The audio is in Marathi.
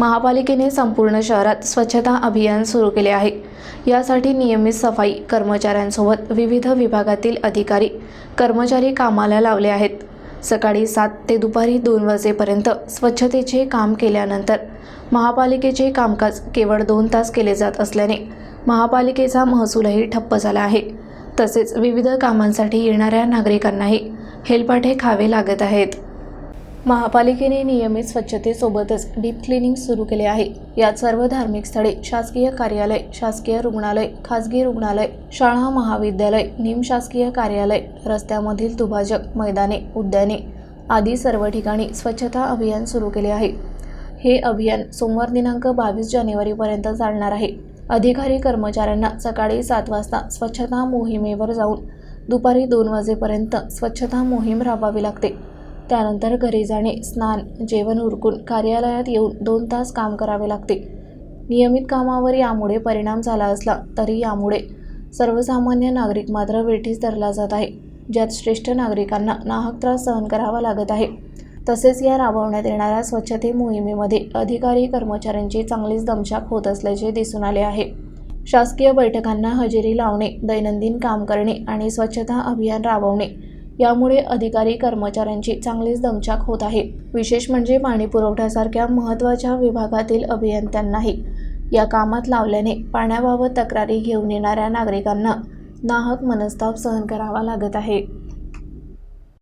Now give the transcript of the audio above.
महापालिकेने संपूर्ण शहरात स्वच्छता अभियान सुरू केले आहे. यासाठी नियमित सफाई कर्मचाऱ्यांसोबत विविध विभागातील अधिकारी कर्मचारी कामाला लावले आहेत. सकाळी सात ते दुपारी दोन वाजेपर्यंत स्वच्छतेचे काम केल्यानंतर महापालिकेचे कामकाज केवळ दोन तास केले जात असल्याने महापालिकेचा महसूलही ठप्प झाला आहे. तसेच विविध कामांसाठी येणाऱ्या नागरिकांनाही हेलपाठे खावे लागत आहेत. महापालिकेने नियमित स्वच्छतेसोबतच डीप क्लिनिंग सुरू केले आहे. यात सर्व धार्मिक स्थळे शासकीय कार्यालय शासकीय रुग्णालय खाजगी रुग्णालय शाळा महाविद्यालय निमशासकीय कार्यालय रस्त्यामधील दुभाजक मैदाने उद्याने आदी सर्व ठिकाणी स्वच्छता अभियान सुरू केले आहे. हे अभियान सोमवार दिनांक बावीस जानेवारीपर्यंत चालणार आहे. अधिकारी कर्मचाऱ्यांना सकाळी सात वाजता स्वच्छता मोहिमेवर जाऊन दुपारी दोन वाजेपर्यंत स्वच्छता मोहीम राबवावी लागते. त्यानंतर घरी जाणे स्नान जेवण उरकून कार्यालयात येऊन दोन तास काम करावे लागते. नियमित कामावर यामुळे परिणाम झाला असला तरी यामुळे सर्वसामान्य नागरिक मात्र वेठीस धरला जात आहे. ज्यात श्रेष्ठ नागरिकांना नाहक त्रास सहन करावा लागत आहे. तसेच या राबवण्यात येणाऱ्या स्वच्छते मोहिमेमध्ये अधिकारी कर्मचाऱ्यांची चांगलीच दमशाक होत असल्याचे दिसून आले आहे. शासकीय बैठकांना हजेरी लावणे दैनंदिन काम करणे आणि स्वच्छता अभियान राबवणे यामुळे अधिकारी कर्मचाऱ्यांची चांगलीच दमछाक होत आहे. विशेष म्हणजे पाणी पुरवठ्यासारख्या महत्त्वाच्या विभागातील अभियंत्यांनाही या कामात लावल्याने पाण्याबाबत तक्रारी घेऊन येणाऱ्या नागरिकांना नाहक मनस्ताप सहन करावा लागत आहे.